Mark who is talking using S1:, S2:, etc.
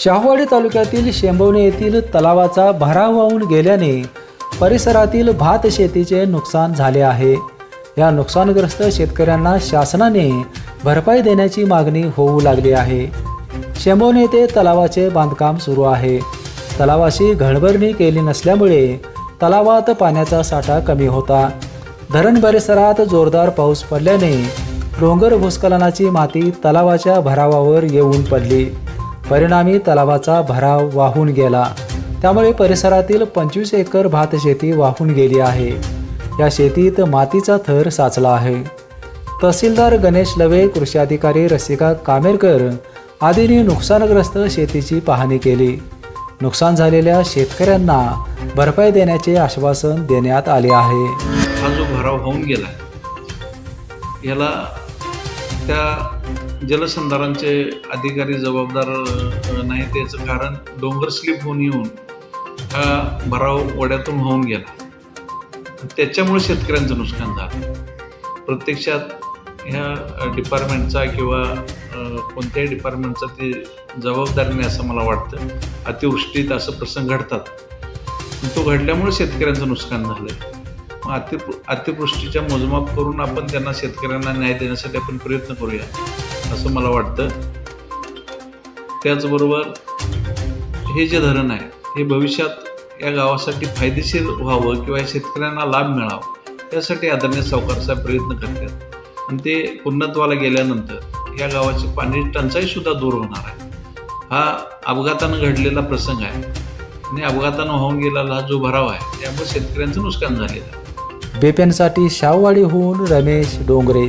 S1: शाहवाडी तालुक्यातील शेंबवणे येथील तलावाचा भराव वाहून गेल्याने परिसरातील भात शेतीचे नुकसान झाले आहे. या नुकसानग्रस्त शेतकऱ्यांना शासनाने भरपाई देण्याची मागणी होऊ लागली आहे. शेंबवणे येथे तलावाचे बांधकाम सुरू आहे. तलावाशी घळभरणी केली नसल्यामुळे तलावात पाण्याचा साठा कमी होता. धरण परिसरात जोरदार पाऊस पडल्याने डोंगर भूस्खलनाची माती तलावाच्या भरावावर येऊन पडली. परिणामी तलावाचा भराव वाहून गेला. त्यामुळे परिसरातील पंचवीस एकर भातशेती वाहून गेली आहे. या शेतीत मातीचा थर साचला आहे. तहसीलदार गणेश लवे कृषी अधिकारी रसिका कामेरकर आदींनी नुकसानग्रस्त शेतीची पाहणी केली. नुकसान झालेल्या शेतकऱ्यांना भरपाई देण्याचे आश्वासन देण्यात आले आहे.
S2: हा जो भराव होऊन गेला याला त्या जलसंधारणचे अधिकारी जबाबदार नाहीत नाही त्याचं कारण डोंगर स्लिप होऊन येऊन हा भराव वड्यातून होऊन गेला. त्याच्यामुळे शेतकऱ्यांचं नुकसान झालं. प्रत्यक्षात ह्या डिपार्टमेंटचा किंवा कोणत्याही डिपार्टमेंटचा ते जबाबदारी नाही असं मला वाटतं. अतिवृष्टीत असं प्रसंग घडतात. तो घडल्यामुळे शेतकऱ्यांचं नुकसान झालं आहे अति अतिवृष्टीच्या मोजमाप करून आपण त्यांना शेतकऱ्यांना न्याय देण्यासाठी आपण प्रयत्न करूया असं मला वाटतं. त्याचबरोबर हे जे धरण आहे हे भविष्यात या गावासाठी फायदेशीर व्हावं किंवा या शेतकऱ्यांना लाभ मिळावा त्यासाठी आदरणीय सावकारचा प्रयत्न करतात. आणि ते पूर्णत्वाला गेल्यानंतर या गावाची पाणी टंचाई सुद्धा दूर होणार आहे. हा अपघातानं घडलेला प्रसंग आहे. आणि अपघातानं होऊन गेलेला हा जो भराव आहे त्यामुळे शेतकऱ्यांचं नुकसान झालेलं आहे.
S1: बेपेनसाठी शाहूवाडीहून रमेश डोंगरे.